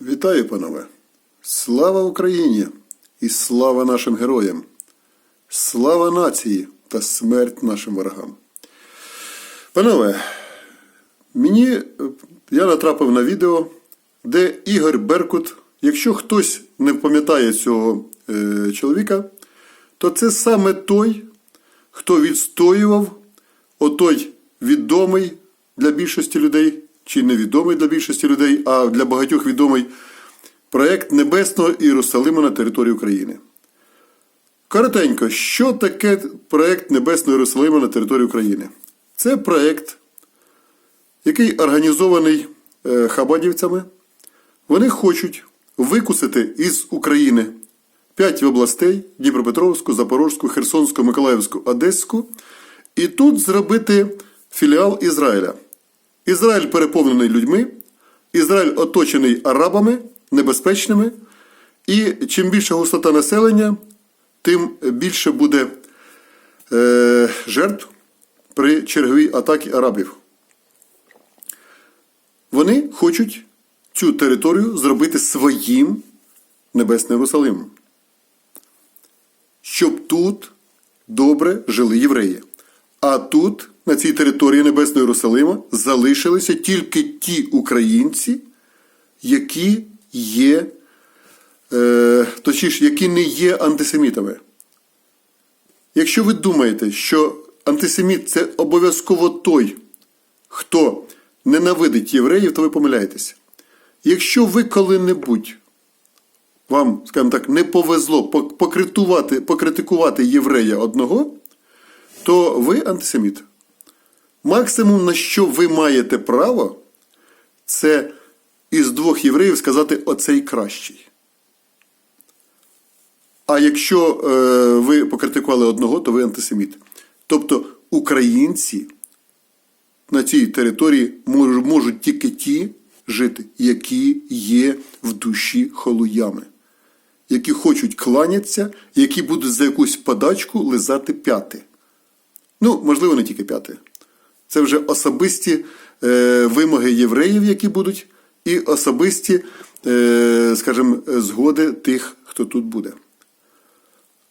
Вітаю, панове! Слава Україні і слава нашим героям! Слава нації та смерть нашим ворогам! Панове, мені е, я натрапив на відео, де Ігор Беркут, якщо хтось не пам'ятає цього е, чоловіка, то це саме той, хто відстоював отой відомий для більшості людей, чи невідомий для більшості людей, а для багатьох відомий проект Небесного Єрусалима на території України. Коротенько, що таке проект Небесного Єрусалима на території України? Це проект, який організований е, хабадівцями. Вони хочуть викусити із України п'ять областей Дніпропетровську, Запорозьку, Херсонську, Миколаївську, Одеську, і тут зробити філіал Ізраїля. Ізраїль переповнений людьми, Ізраїль оточений арабами небезпечними, і чим більша густота населення, тим більше буде е, жертв при черговій атаці арабів. Вони хочуть цю територію зробити своїм небесним Єрусалимом. Щоб тут добре жили євреї. А тут, на цій території Небесного Єрусалима, залишилися тільки ті українці, які є, е, точніше, які не є антисемітами. Якщо ви думаєте, що антисеміт це обов'язково той, хто ненавидить євреїв, то ви помиляєтеся. Якщо ви коли-небудь вам, скажімо так, не повезло покритувати, покритикувати єврея одного, то ви антисеміт. Максимум, на що ви маєте право, це із двох євреїв сказати оцей кращий. А якщо е, ви покритикували одного, то ви антисеміт. Тобто українці на цій території можуть, тільки ті жити, які є в душі холуями, які хочуть кланятися, які будуть за якусь подачку лизати п'яти. Ну, можливо, не тільки п'яти. Це вже особисті е, вимоги євреїв, які будуть, і особисті, е, скажімо, згоди тих, хто тут буде.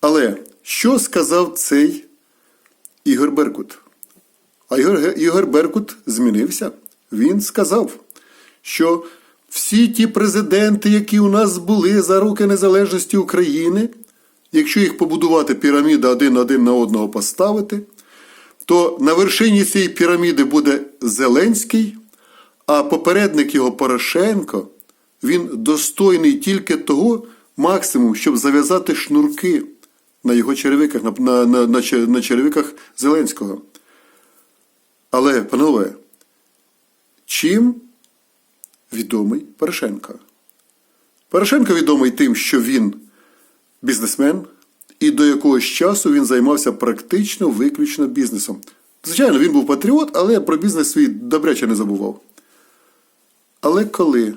Але що сказав цей Ігор Беркут? А Ігор, Ігор Беркут змінився. Він сказав, що всі ті президенти, які у нас були за роки незалежності України, якщо їх побудувати піраміда один один на одного поставити, то на вершині цієї піраміди буде Зеленський, а попередник його Порошенко, він достойний тільки того максимум, щоб зав'язати шнурки на його черевиках, на, на, на, на, на черевиках Зеленського. Але, панове, чим відомий Порошенко? Порошенко відомий тим, що він бізнесмен, і до якогось часу він займався практично виключно бізнесом. Звичайно, він був патріот, але про бізнес свій добряче не забував. Але коли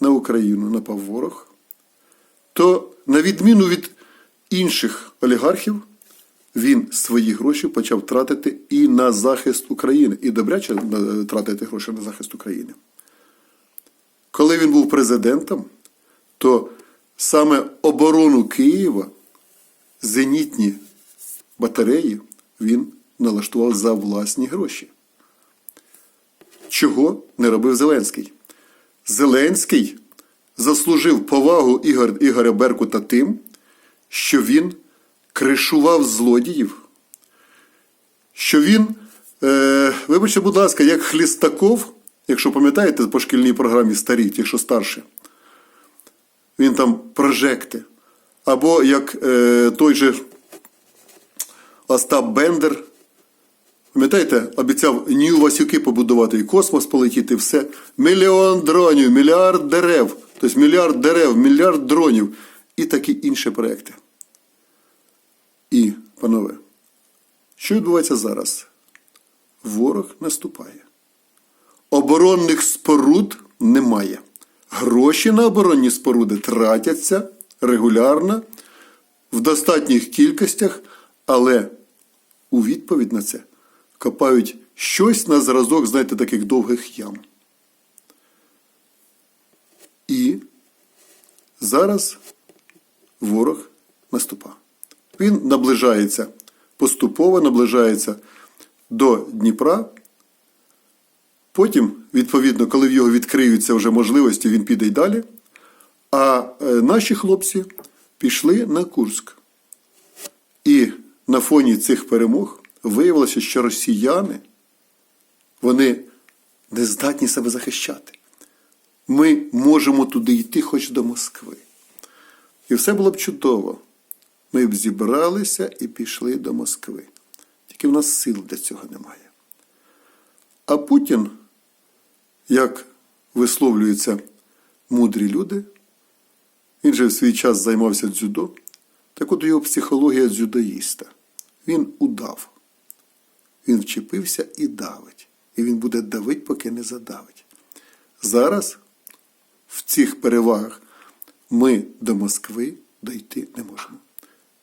на Україну напав ворог, то, на відміну від інших олігархів, він свої гроші почав тратити і на захист України, і добряче тратити гроші на захист України. Коли він був президентом, то саме оборону Києва, зенітні батареї, він налаштував за власні гроші. Чого не робив Зеленський? Зеленський заслужив повагу Ігор, Ігоря Беркута тим, що він кришував злодіїв, що він, е, вибачте, будь ласка, як Хлістаков, якщо пам'ятаєте по шкільній програмі старі, ті, що старші, він там прожекти. Або як е, той же Остап Бендер, пам'ятаєте, обіцяв Нью Васюки побудувати і космос полетіти, все. Мільйон дронів, мільярд дерев, тобто мільярд дерев, мільярд дронів і такі інші проекти. І, панове, що відбувається зараз? Ворог наступає. Оборонних споруд немає. Гроші на оборонні споруди тратяться регулярно, в достатніх кількостях, але у відповідь на це копають щось на зразок, знаєте, таких довгих ям. І зараз ворог наступав. Він наближається поступово, наближається до Дніпра. Потім, відповідно, коли в його відкриються вже можливості, він піде й далі. А е, наші хлопці пішли на Курськ. І на фоні цих перемог виявилося, що росіяни вони не здатні себе захищати. Ми можемо туди йти хоч до Москви. І все було б чудово. Ми б зібралися і пішли до Москви. Тільки в нас сил для цього немає. А Путін, як висловлюються мудрі люди, він же в свій час займався дзюдо. Так от його психологія дзюдоїста. Він удав. Він вчепився і давить. І він буде давить, поки не задавить. Зараз в цих перевагах ми до Москви дойти не можемо.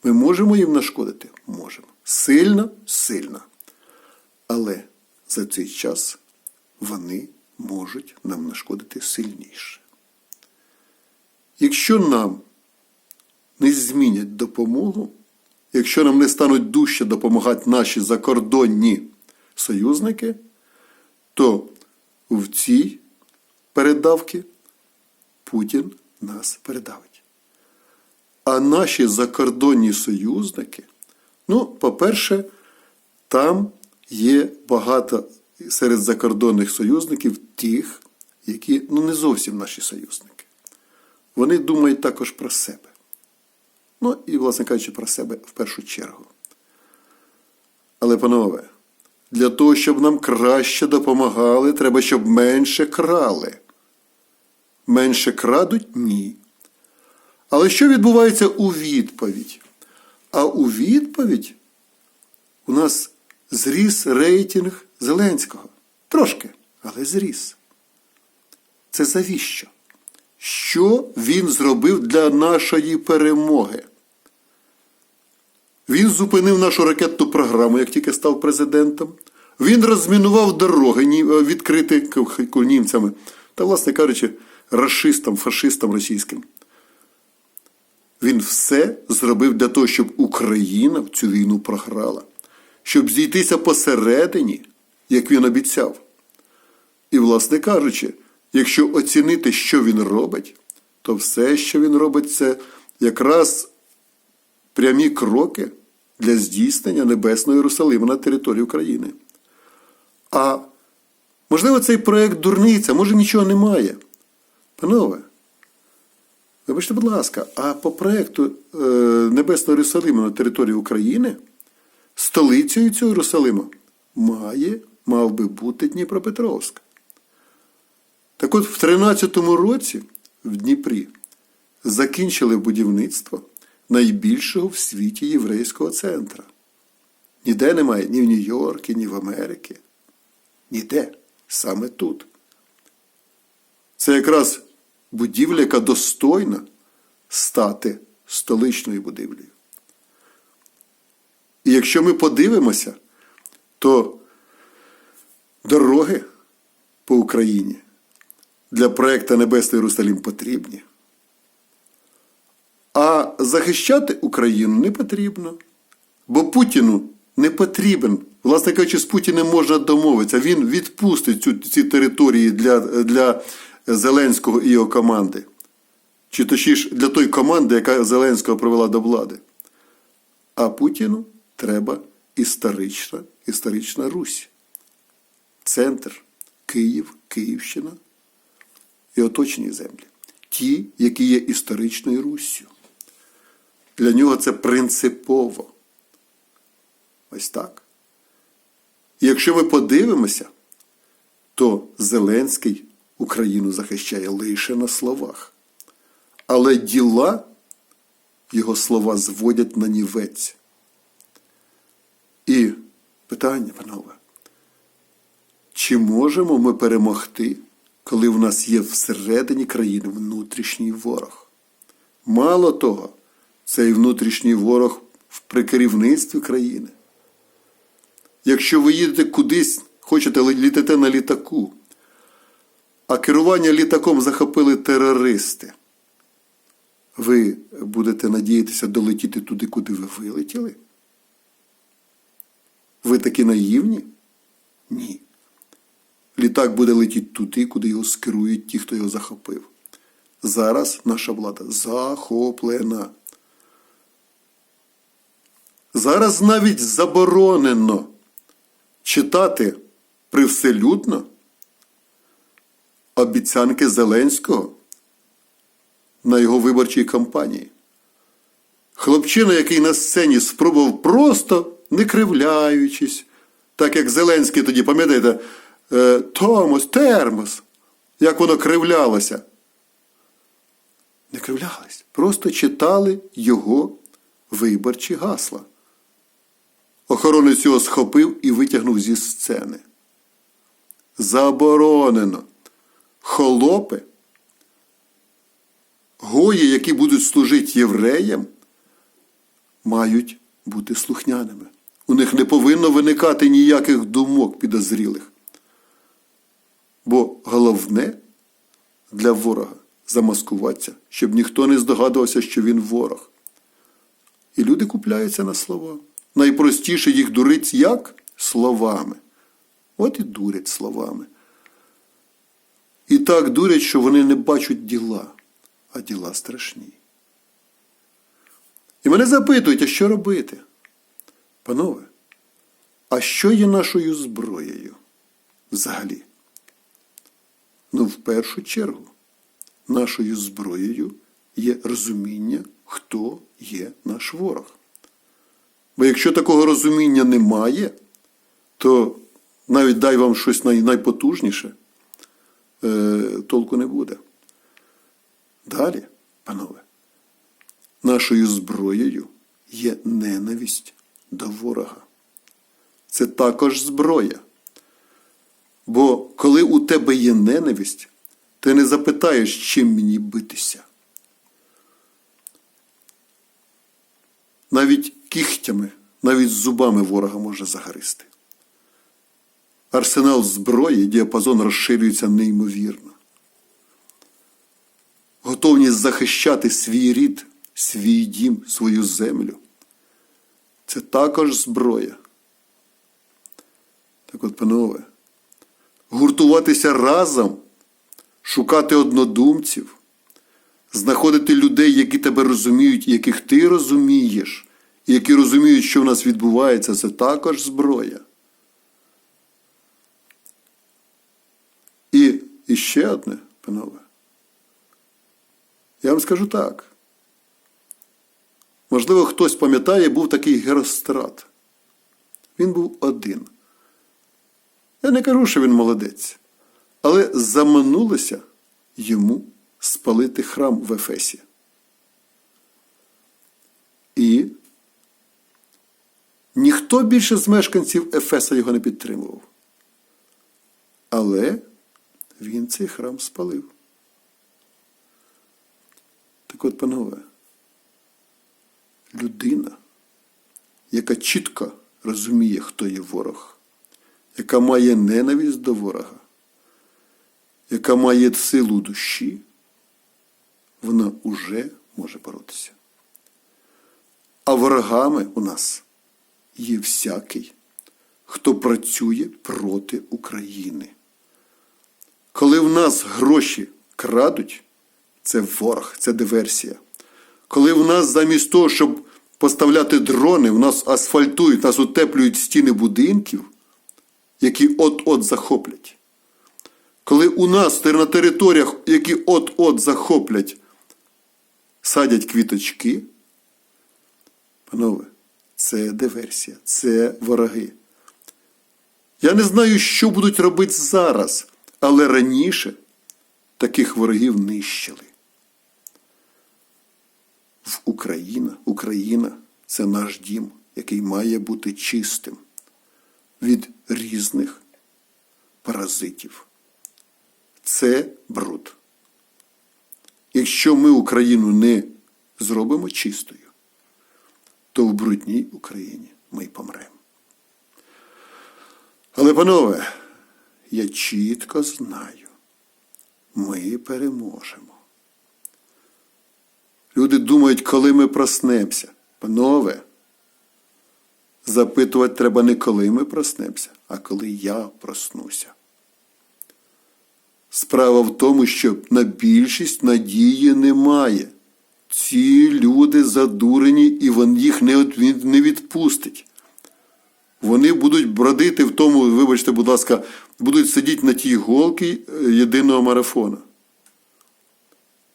Ми можемо їм нашкодити? Можемо. Сильно, сильно. Але за цей час вони можуть нам нашкодити сильніше. Якщо нам не змінять допомогу, якщо нам не стануть дужче допомагати наші закордонні союзники, то в цій передавці Путін нас передавить. А наші закордонні союзники, ну, по-перше, там є багато серед закордонних союзників тих, які ну, не зовсім наші союзники. Вони думають також про себе. Ну і, власне кажучи, про себе в першу чергу. Але, панове, для того, щоб нам краще допомагали, треба, щоб менше крали. Менше крадуть? Ні. Але що відбувається у відповідь? А у відповідь у нас зріс рейтинг Зеленського. Трошки, але зріс. Це завіщо? Що він зробив для нашої перемоги? Він зупинив нашу ракетну програму, як тільки став президентом. Він розмінував дороги відкриті німцями та, власне кажучи, расистам, фашистам російським. Він все зробив для того, щоб Україна в цю війну програла, щоб зійтися посередині, як він обіцяв. І, власне кажучи, якщо оцінити, що він робить, то все, що він робить, це якраз прямі кроки для здійснення Небесного Єрусалима на території України. А можливо, цей проект дурниця, може нічого немає. Панове, вибачте, будь ласка, а по проекту е, Небесного Єрусалима на території України столицею цього Єрусалима має, мав би бути Дніпропетровськ. Так от в 13-му році в Дніпрі закінчили будівництво найбільшого в світі єврейського центра. Ніде немає ні в Нью-Йорку, ні в Америці. Ніде. Саме тут. Це якраз будівля, яка достойна стати столичною будівлею. І якщо ми подивимося, то дороги по Україні для проєкту Небесний Єрусалим потрібні. А захищати Україну не потрібно. Бо Путіну не потрібен. Власне кажучи, з Путіним можна домовитися. Він відпустить цю, ці території для, для Зеленського і його команди. Чи точніше для тої команди, яка Зеленського провела до влади. А Путіну треба історична, історична Русь. Центр, Київ, Київщина і оточені землі. Ті, які є історичною Руссю. Для нього це принципово. Ось так. І якщо ми подивимося, то Зеленський Україну захищає лише на словах. Але діла його слова зводять на нівець. І питання, панове, чи можемо ми перемогти, коли в нас є всередині країни внутрішній ворог? Мало того, цей внутрішній ворог при керівництві країни. Якщо ви їдете кудись, хочете літати на літаку, а керування літаком захопили терористи, ви будете надіятися долетіти туди, куди ви вилетіли? Ви такі наївні? Ні. Літак буде летіти туди, куди його скерують ті, хто його захопив. Зараз наша влада захоплена. Зараз навіть заборонено читати привселюдно обіцянки Зеленського на його виборчій кампанії. Хлопчина, який на сцені спробував просто, не кривляючись, так як Зеленський тоді, пам'ятаєте, е, Томос, термос, як воно кривлялося. Не кривлялись, просто читали його виборчі гасла. Охоронець його схопив і витягнув зі сцени. Заборонено. Холопи, гої, які будуть служити євреям, мають бути слухняними. У них не повинно виникати ніяких думок підозрілих. Бо головне для ворога замаскуватися, щоб ніхто не здогадувався, що він ворог. І люди купляються на слова. Найпростіше їх дурить як? Словами. От і дурять словами. І так дурять, що вони не бачать діла, а діла страшні. І мене запитують, а що робити? Панове, а що є нашою зброєю взагалі? Ну, в першу чергу, нашою зброєю є розуміння, хто є наш ворог. Бо якщо такого розуміння немає, то навіть дай вам щось найпотужніше, е, толку не буде. Далі, панове, нашою зброєю є ненависть до ворога. Це також зброя. Бо коли у тебе є ненависть, ти не запитаєш, чим мені битися. Навіть кігтями, навіть зубами ворога може загристи. Арсенал зброї, діапазон розширюється неймовірно. Готовність захищати свій рід, свій дім, свою землю. Це також зброя. Так от, панове, гуртуватися разом, шукати однодумців, знаходити людей, які тебе розуміють, яких ти розумієш, і які розуміють, що в нас відбувається, це також зброя. І, і ще одне, панове. Я вам скажу так. Можливо, хтось пам'ятає, був такий Герострат. Він був один. Я не кажу, що він молодець, але заманулося йому спалити храм в Ефесі. І ніхто більше з мешканців Ефеса його не підтримував. Але він цей храм спалив. Так от, панове, людина, яка чітко розуміє, хто є ворог, яка має ненависть до ворога, яка має силу душі, вона уже може боротися. А ворогами у нас є всякий, хто працює проти України. Коли в нас гроші крадуть, це ворог, це диверсія. Коли в нас замість того, щоб поставляти дрони, в нас асфальтують, нас утеплюють стіни будинків, які от-от захоплять. Коли у нас на територіях, які от-от захоплять, садять квіточки, панове, це диверсія, це вороги. Я не знаю, що будуть робити зараз, але раніше таких ворогів нищили. В Україна, Україна це наш дім, який має бути чистим від різних паразитів. Це бруд. Якщо ми Україну не зробимо чистою, то в брудній Україні ми й помремо. Але, панове, я чітко знаю, ми переможемо. Люди думають, коли ми проснемося. Панове, запитувати треба не коли ми проснемося, а коли я проснуся. Справа в тому, що на більшість надії немає. Ці люди задурені, і їх не відпустить. Вони будуть бродити в тому, вибачте, будь ласка, будуть сидіти на тій голці е, єдиного марафона,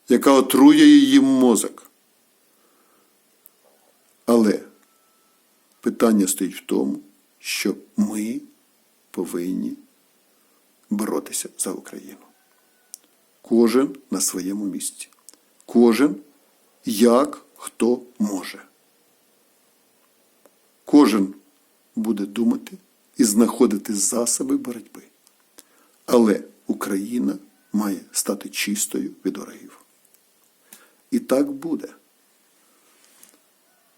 яка отрує їм мозок. Але питання стоїть в тому, що ми повинні боротися за Україну. Кожен на своєму місці. Кожен як хто може. Кожен буде думати і знаходити засоби боротьби. Але Україна має стати чистою від ворогів. І так буде.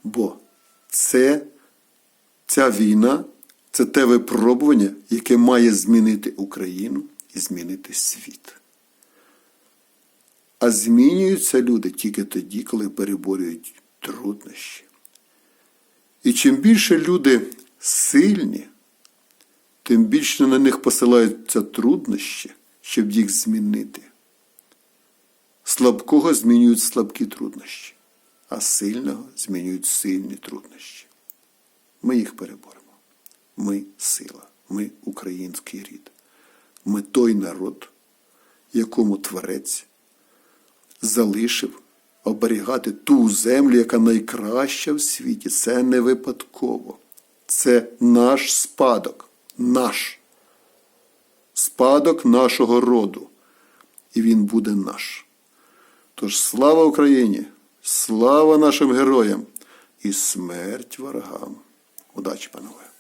Бо це, ця війна це те випробування, яке має змінити Україну і змінити світ. А змінюються люди тільки тоді, коли переборюють труднощі. І чим більше люди сильні, тим більше на них посилаються труднощі, щоб їх змінити. Слабкого змінюють слабкі труднощі, а сильного змінюють сильні труднощі. Ми їх переборемо. Ми сила, ми український рід. Ми той народ, якому Творець залишив оберігати ту землю, яка найкраща в світі. Це не випадково. Це наш спадок, наш спадок нашого роду. І він буде наш. Тож слава Україні! Слава нашим героям і смерть ворогам! Удачі, панове!